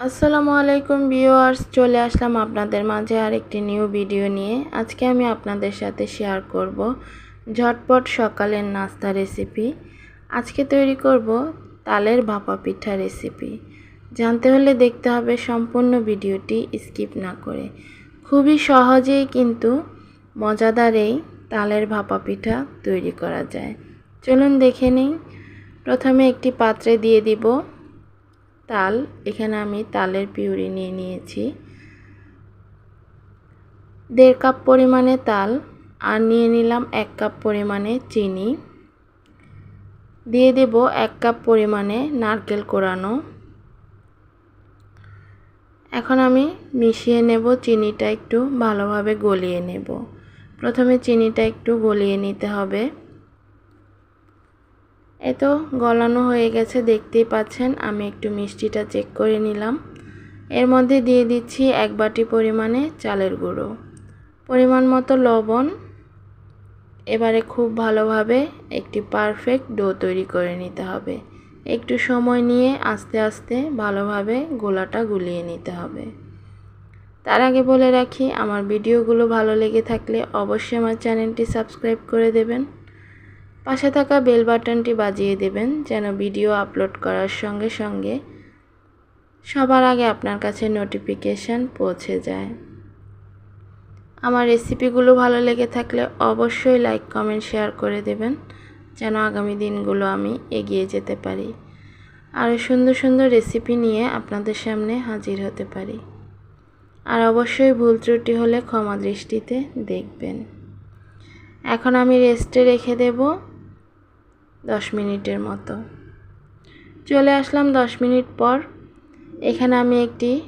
আসসালামু আলাইকুম ভিউয়ার্স, চলে আসলাম আপনাদের মাঝে আর একটি নিউ ভিডিও নিয়ে। আজকে আমি আপনাদের সাথে শেয়ার করব ঝটপট সকালের নাস্তা রেসিপি। আজকে তৈরি করব তালের ভাপা পিঠা রেসিপি। জানতে হলে দেখতে হবে সম্পূর্ণ ভিডিওটি স্কিপ না করে। খুবই সহজেই কিন্তু মজাদার এই তালের ভাপা পিঠা তৈরি করা যায়। চলুন দেখে নিই। প্রথমে একটি পাত্রে দিয়ে দিব তাল, এখানে আমি তালের পিউরি নিয়ে নিয়েছি। দেড় কাপ পরিমাণে তাল আর নিয়ে নিলাম এক কাপ পরিমাণে চিনি। দিয়ে দেব এক কাপ পরিমাণে নারকেল কোরানো। এখন আমি মিশিয়ে নেব চিনিটা একটু ভালোভাবে গলিয়ে নেব। প্রথমে চিনিটা একটু গলিয়ে নিতে হবে। এ তো গলানো হয়ে গেছে, দেখতেই পাচ্ছেন। আমি একটু মিষ্টিটা চেক করে নিলাম। এর মধ্যে দিয়ে দিচ্ছি এক বাটি পরিমাণে চালের গুঁড়ো। পরিমাণ মতো লবণ। এবারে খুব ভালোভাবে একটি পারফেক্ট ডো তৈরি করে নিতে হবে। একটু সময় নিয়ে আস্তে আস্তে ভালোভাবে গোলাটা গুলিয়ে নিতে হবে। তার আগে বলে রাখি, আমার ভিডিওগুলো ভালো লেগে থাকলে অবশ্যই আমার চ্যানেলটি সাবস্ক্রাইব করে দেবেন। পাশে থাকা বেল বাটনটি বাজিয়ে দেবেন যেন ভিডিও আপলোড করার সঙ্গে সঙ্গে সবার আগে আপনার কাছে নোটিফিকেশান পৌঁছে যায়। আমার রেসিপিগুলো ভালো লেগে থাকলে অবশ্যই লাইক, কমেন্ট, শেয়ার করে দেবেন যেন আগামী দিনগুলো আমি এগিয়ে যেতে পারি আরও সুন্দর সুন্দর রেসিপি নিয়ে আপনাদের সামনে হাজির হতে পারি। আর অবশ্যই ভুল ত্রুটি হলে ক্ষমা দৃষ্টিতে দেখবেন। এখন আমি রেস্টে রেখে দেবো। দশ মিনিটের মতো। চলে আসলাম দশ মিনিট পর। এখানে আমি একটি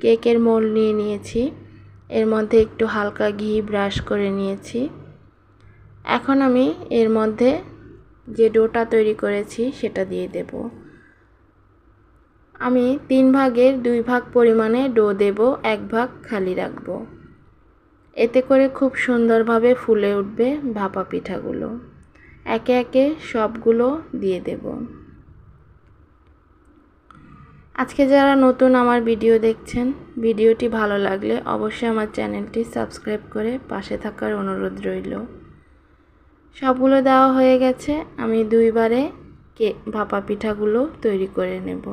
কেকের মোল নিয়ে নিয়েছি। এর মধ্যে একটু হালকা ঘি ব্রাশ করে নিয়েছি। এখন আমি এর মধ্যে যে ডোটা তৈরি করেছি সেটা দিয়ে দেব। আমি তিন ভাগের দুই ভাগ পরিমাণে ডো দেব, এক ভাগ খালি রাখব। এতে করে খুব সুন্দরভাবে ফুলে উঠবে ভাপা পিঠাগুলো। একে একে সবগুলো দিয়ে দেব। আজকে যারা নতুন আমার ভিডিও দেখছেন, ভিডিওটি ভালো লাগলে অবশ্যই আমার চ্যানেলটি সাবস্ক্রাইব করে পাশে থাকার অনুরোধ রইল। সবগুলো দেওয়া হয়ে গেছে, আমি দুইবারে কে, ভাপা পিঠাগুলো তৈরি করে নেব।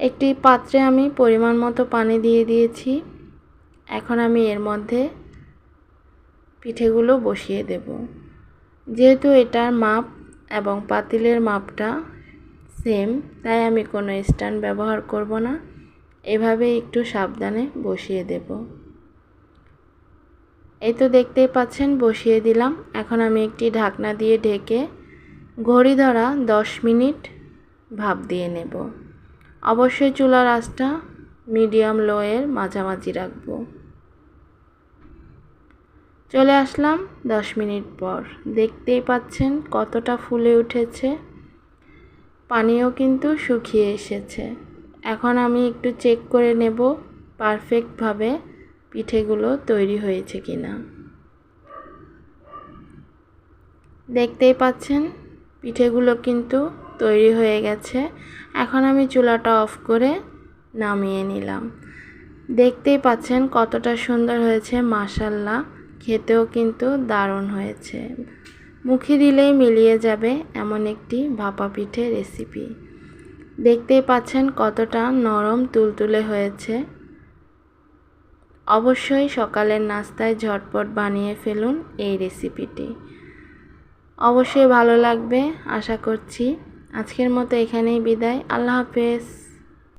একটি পাত্রে আমি পরিমাণ মতো পানি দিয়ে দিয়েছি। এখন আমি এর মধ্যে পিঠেগুলো বসিয়ে দেব। যেহেতু এটার মাপ এবং পাতিলের মাপটা সেম তাই আমি কোনো স্ট্যান্ড ব্যবহার করব না। এভাবে একটু সাবধানে বসিয়ে দেব। এই তো দেখতেই পাচ্ছেন, বসিয়ে দিলাম। এখন আমি একটি ঢাকনা দিয়ে ঢেকে ঘড়ি ধরা দশ মিনিট ভাপ দিয়ে নেব। অবশ্যই চুলার আঁচটা মিডিয়াম লোয়ের মাঝামাঝি রাখব। চলে আসলাম দশ মিনিট পর। দেখতেই পাচ্ছেন কতটা ফুলে উঠেছে। পানিও কিন্তু শুকিয়ে এসেছে। এখন আমি একটু চেক করে নেব পারফেক্টভাবে পিঠেগুলো তৈরি হয়েছে কি না দেখতেই পাচ্ছেন পিঠেগুলো কিন্তু তৈরি হয়ে গেছে। এখন আমি চুলাটা অফ করে নামিয়ে নিলাম। দেখতেই পাচ্ছেন কতটা সুন্দর হয়েছে মাসাল্লা খেতেও কিন্তু দারুণ হয়েছে। মুখে দিলেই মিলিয়ে যাবে এমন একটি ভাপা পিঠে রেসিপি দেখতেই পাচ্ছেন কতটা নরম তুলতুলে হয়েছে। অবশ্যই সকালের নাস্তায় ঝটপট বানিয়ে ফেলুন এই রেসিপিটি অবশ্যই ভালো লাগবে, আশা করছি। আজকের মতো এখানেই বিদায়। আল্লাহ হাফেজ।